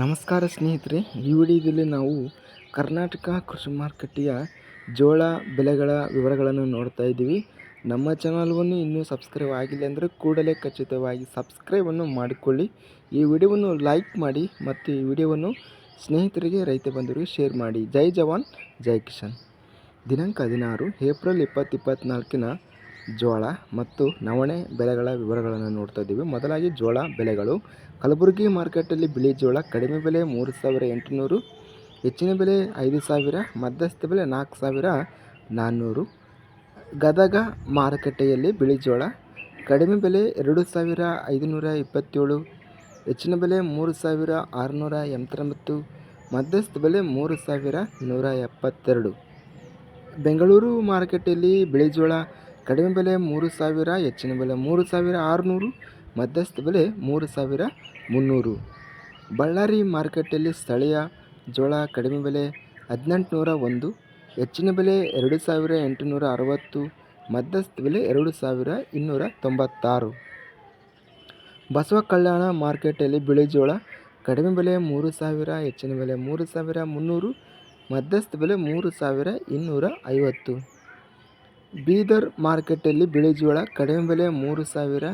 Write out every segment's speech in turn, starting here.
ನಮಸ್ಕಾರ ಸ್ನೇಹಿತರೆ, ಈ ವಿಡಿಯೋದಲ್ಲಿ ನಾವು ಕರ್ನಾಟಕ ಕೃಷಿ ಮಾರುಕಟ್ಟೆಯ ಜೋಳ ಬೆಲೆಗಳ ವಿವರಗಳನ್ನು ನೋಡ್ತಾ ಇದ್ದೀವಿ. ನಮ್ಮ ಚಾನಲ್ವನ್ನು ಇನ್ನೂ ಸಬ್ಸ್ಕ್ರೈಬ್ ಆಗಿಲ್ಲ ಅಂದರೆ ಕೂಡಲೇ ಖಚಿತವಾಗಿ ಸಬ್ಸ್ಕ್ರೈಬನ್ನು ಮಾಡಿಕೊಳ್ಳಿ. ಈ ವಿಡಿಯೋವನ್ನು ಲೈಕ್ ಮಾಡಿ ಮತ್ತು ಈ ವಿಡಿಯೋವನ್ನು ಸ್ನೇಹಿತರಿಗೆ, ರೈತ ಬಂಧುಗಳಿಗೆ ಶೇರ್ ಮಾಡಿ. ಜೈ ಜವಾನ್, ಜೈ ಕಿಶನ್ ದಿನಾಂಕ ಹದಿನಾರು, ಏಪ್ರಿಲ್ ಇಪ್ಪತ್ತು ಇಪ್ಪತ್ತ್ನಾಲ್ಕಿನ ಜೋಳ ಮತ್ತು ನವಣೆ ಬೆಲೆಗಳ ವಿವರಗಳನ್ನು ನೋಡ್ತಾ ಇದ್ದೀವಿ. ಮೊದಲಾಗಿ ಜೋಳ ಬೆಲೆಗಳು ಕಲಬುರಗಿ ಮಾರ್ಕೆಟಲ್ಲಿ ಬಿಳಿ ಜೋಳ ಕಡಿಮೆ ಬೆಲೆ ಮೂರು ಸಾವಿರ ಎಂಟುನೂರು, ಹೆಚ್ಚಿನ ಬೆಲೆ ಐದು ಸಾವಿರ, ಮಧ್ಯಸ್ಥ ಬೆಲೆ ನಾಲ್ಕು ಸಾವಿರ ನಾನ್ನೂರು. ಗದಗ ಮಾರುಕಟ್ಟೆಯಲ್ಲಿ ಬಿಳಿ ಜೋಳ ಕಡಿಮೆ ಬೆಲೆ ಎರಡು ಸಾವಿರ ಐದುನೂರ ಇಪ್ಪತ್ತೇಳು, ಹೆಚ್ಚಿನ ಬೆಲೆ ಮೂರು ಸಾವಿರ ಆರುನೂರ ಎಂಬತ್ತೊಂಬತ್ತು, ಮಧ್ಯಸ್ಥ ಬೆಲೆ ಮೂರು ಸಾವಿರ ನೂರ ಎಪ್ಪತ್ತೆರಡು. ಬೆಂಗಳೂರು ಮಾರುಕಟ್ಟೆಯಲ್ಲಿ ಬಿಳಿ ಜೋಳ ಕಡಿಮೆ ಬೆಲೆ ಮೂರು ಸಾವಿರ, ಹೆಚ್ಚಿನ ಬೆಲೆ ಮೂರು ಸಾವಿರ ಆರುನೂರು, ಮಧ್ಯಸ್ಥ ಬೆಲೆ ಮೂರು ಸಾವಿರ ಮುನ್ನೂರು. ಬಳ್ಳಾರಿ ಮಾರುಕಟ್ಟೆಯಲ್ಲಿ ಸ್ಥಳೀಯ ಜೋಳ ಕಡಿಮೆ ಬೆಲೆ ಹದಿನೆಂಟುನೂರ ಒಂದು, ಹೆಚ್ಚಿನ ಬೆಲೆ ಎರಡು ಸಾವಿರ ಎಂಟುನೂರ ಅರವತ್ತು, ಮಧ್ಯಸ್ಥ ಬೆಲೆ ಎರಡು ಸಾವಿರ ಇನ್ನೂರ ತೊಂಬತ್ತಾರು. ಬಸವ ಕಲ್ಯಾಣ ಮಾರ್ಕೆಟಲ್ಲಿ ಬಿಳಿ ಜೋಳ ಕಡಿಮೆ ಬೆಲೆ ಮೂರು ಸಾವಿರ, ಹೆಚ್ಚಿನ ಬೆಲೆ ಮೂರು ಸಾವಿರ ಮುನ್ನೂರು, ಮಧ್ಯಸ್ಥ ಬೆಲೆ ಮೂರು ಸಾವಿರ ಇನ್ನೂರ ಐವತ್ತು. ಬೀದರ್ ಮಾರ್ಕೆಟಲ್ಲಿ ಬಿಳಿ ಜೋಳ, ಕಡಿಮೆ ಬೆಲೆ ಮೂರು ಸಾವಿರ,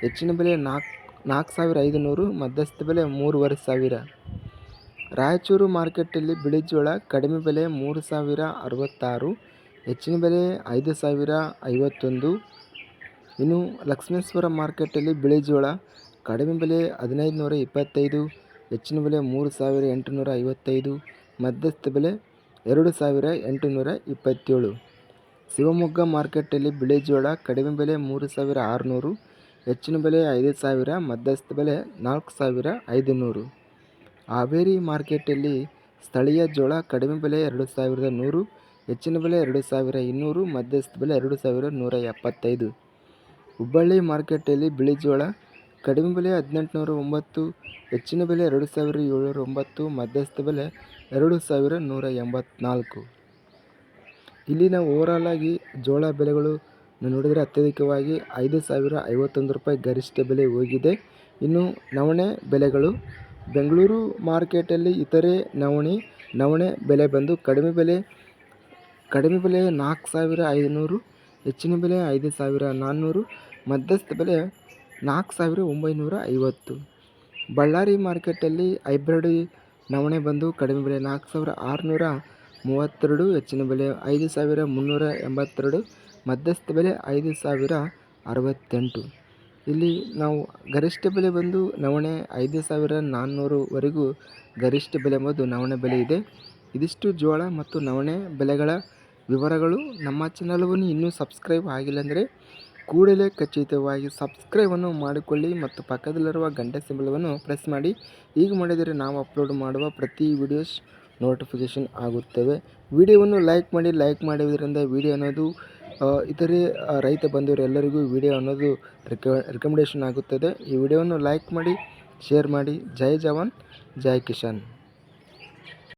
ಹೆಚ್ಚಿನ ಬೆಲೆ ನಾಲ್ಕು ನಾಲ್ಕು ಸಾವಿರ ಐದುನೂರು, ಮಧ್ಯಸ್ಥ ಬೆಲೆ ಮೂರುವರೆ ಸಾವಿರ. ರಾಯಚೂರು ಮಾರ್ಕೆಟಲ್ಲಿ ಬಿಳಿ ಜೋಳ, ಕಡಿಮೆ ಬೆಲೆ ಮೂರು ಸಾವಿರ ಅರವತ್ತಾರು, ಹೆಚ್ಚಿನ ಬೆಲೆ ಐದು ಸಾವಿರ ಐವತ್ತೊಂದು. ಇನ್ನು ಲಕ್ಷ್ಮೇಶ್ವರ ಮಾರ್ಕೆಟಲ್ಲಿ ಬಿಳಿ ಜೋಳ, ಕಡಿಮೆ ಬೆಲೆ ಹದಿನೈದು ನೂರ ಇಪ್ಪತ್ತೈದು, ಹೆಚ್ಚಿನ ಬೆಲೆ ಮೂರು ಸಾವಿರ ಎಂಟುನೂರ ಐವತ್ತೈದು, ಮಧ್ಯಸ್ಥ ಬೆಲೆ ಎರಡು ಸಾವಿರ ಎಂಟುನೂರ ಇಪ್ಪತ್ತೇಳು. ಶಿವಮೊಗ್ಗ ಮಾರ್ಕೆಟಲ್ಲಿ ಬಿಳಿ ಜೋಳ, ಕಡಿಮೆ ಬೆಲೆ ಮೂರು ಸಾವಿರ ಆರುನೂರು, ಹೆಚ್ಚಿನ ಬೆಲೆ ಐದು ಸಾವಿರ, ಮಧ್ಯಸ್ಥ ಬೆಲೆ ನಾಲ್ಕು ಸಾವಿರ ಐದು ನೂರು ಹಾವೇರಿ ಮಾರ್ಕೆಟಲ್ಲಿ ಸ್ಥಳೀಯ ಜೋಳ ಕಡಿಮೆ ಬೆಲೆ ಎರಡು ಸಾವಿರದ ನೂರು, ಹೆಚ್ಚಿನ ಬೆಲೆ ಎರಡು ಸಾವಿರ ಇನ್ನೂರು, ಮಧ್ಯಸ್ಥ ಬೆಲೆ ಎರಡು ಸಾವಿರ ನೂರ ಎಪ್ಪತ್ತೈದು. ಹುಬ್ಬಳ್ಳಿ ಮಾರ್ಕೆಟಲ್ಲಿ ಬಿಳಿ ಜೋಳ ಕಡಿಮೆ ಬೆಲೆ ಹದಿನೆಂಟುನೂರ ಒಂಬತ್ತು, ಹೆಚ್ಚಿನ ಬೆಲೆ ಎರಡು ಸಾವಿರ ಏಳ್ನೂರ ಒಂಬತ್ತು, ಮಧ್ಯಸ್ಥ ಬೆಲೆ ಎರಡು ಸಾವಿರ ನೂರ ಎಂಬತ್ನಾಲ್ಕು. ಇಲ್ಲಿ ನಾವು ಓವರಾಲ್ ಆಗಿ ಜೋಳ ಬೆಲೆಗಳು ನೋಡಿದರೆ ಅತ್ಯಧಿಕವಾಗಿ ಐದು ಸಾವಿರ ಐವತ್ತೊಂದು ರೂಪಾಯಿ ಗರಿಷ್ಠ ಬೆಲೆ ಹೋಗಿದೆ. ಇನ್ನು ನವಣೆ ಬೆಲೆಗಳು, ಬೆಂಗಳೂರು ಮಾರ್ಕೆಟಲ್ಲಿ ಇತರೆ ನವಣೆ ನವಣೆ ಬೆಲೆ ಬಂದು ಕಡಿಮೆ ಬೆಲೆ ಕಡಿಮೆ ಬೆಲೆ ನಾಲ್ಕು ಸಾವಿರ ಐದುನೂರು ಹೆಚ್ಚಿನ ಬೆಲೆ ಐದು ಸಾವಿರ ನಾನ್ನೂರು, ಮಧ್ಯಸ್ಥ ಬೆಲೆ ನಾಲ್ಕು ಸಾವಿರ ಒಂಬೈನೂರ ಐವತ್ತು. ಬಳ್ಳಾರಿ ಮಾರ್ಕೆಟಲ್ಲಿ ಹೈಬ್ರಿಡ್ ನವಣೆ ಬಂದು ಕಡಿಮೆ ಬೆಲೆ ನಾಲ್ಕು ಸಾವಿರ ಆರುನೂರ ಮೂವತ್ತೆರಡು, ಹೆಚ್ಚಿನ ಬೆಲೆ ಐದು ಸಾವಿರ ಮುನ್ನೂರ ಎಂಬತ್ತೆರಡು, ಮಧ್ಯಸ್ಥ ಬೆಲೆ ಐದು ಸಾವಿರ ಅರವತ್ತೆಂಟು. ಇಲ್ಲಿ ನಾವು ಗರಿಷ್ಠ ಬೆಲೆ ಬಂದು ನವಣೆ ಐದು ಸಾವಿರ ನಾನ್ನೂರುವರೆಗೂ ಗರಿಷ್ಠ ಬೆಲೆ ಎಂಬುದು ನವಣೆ ಬೆಲೆ ಇದೆ. ಇದಿಷ್ಟು ಜೋಳ ಮತ್ತು ನವಣೆ ಬೆಲೆಗಳ ವಿವರಗಳು. ನಮ್ಮ ಚಾನಲವನ್ನು ಇನ್ನೂ ಸಬ್ಸ್ಕ್ರೈಬ್ ಆಗಿಲ್ಲ ಅಂದರೆ ಕೂಡಲೇ ಖಚಿತವಾಗಿ ಸಬ್ಸ್ಕ್ರೈಬನ್ನು ಮಾಡಿಕೊಳ್ಳಿ ಮತ್ತು ಪಕ್ಕದಲ್ಲಿರುವ ಗಂಟೆ ಸಿಂಬಲವನ್ನು ಪ್ರೆಸ್ ಮಾಡಿ. ಈಗ ಮಾಡಿದರೆ ನಾವು ಅಪ್ಲೋಡ್ ಮಾಡುವ ಪ್ರತಿ ವಿಡಿಯೋಸ್ ನೋಟಿಫಿಕೇಷನ್ ಆಗುತ್ತವೆ. ವಿಡಿಯೋವನ್ನು ಲೈಕ್ ಮಾಡಿ ಲೈಕ್ ಮಾಡುವುದರಿಂದ ವಿಡಿಯೋ ಅನ್ನೋದು ಇತರೆ ರೈತ ಬಂಧುವರೆಲ್ಲರಿಗೂ ವಿಡಿಯೋ ಅನ್ನೋದು ರೆಕಮೆಂಡೇಷನ್ ರಿಕಮೆಂಡೇಷನ್ ಆಗುತ್ತದೆ. ಈ ವಿಡಿಯೋವನ್ನು ಲೈಕ್ ಮಾಡಿ ಶೇರ್ ಮಾಡಿ. ಜೈ ಜವಾನ್, ಜೈ ಕಿಶನ್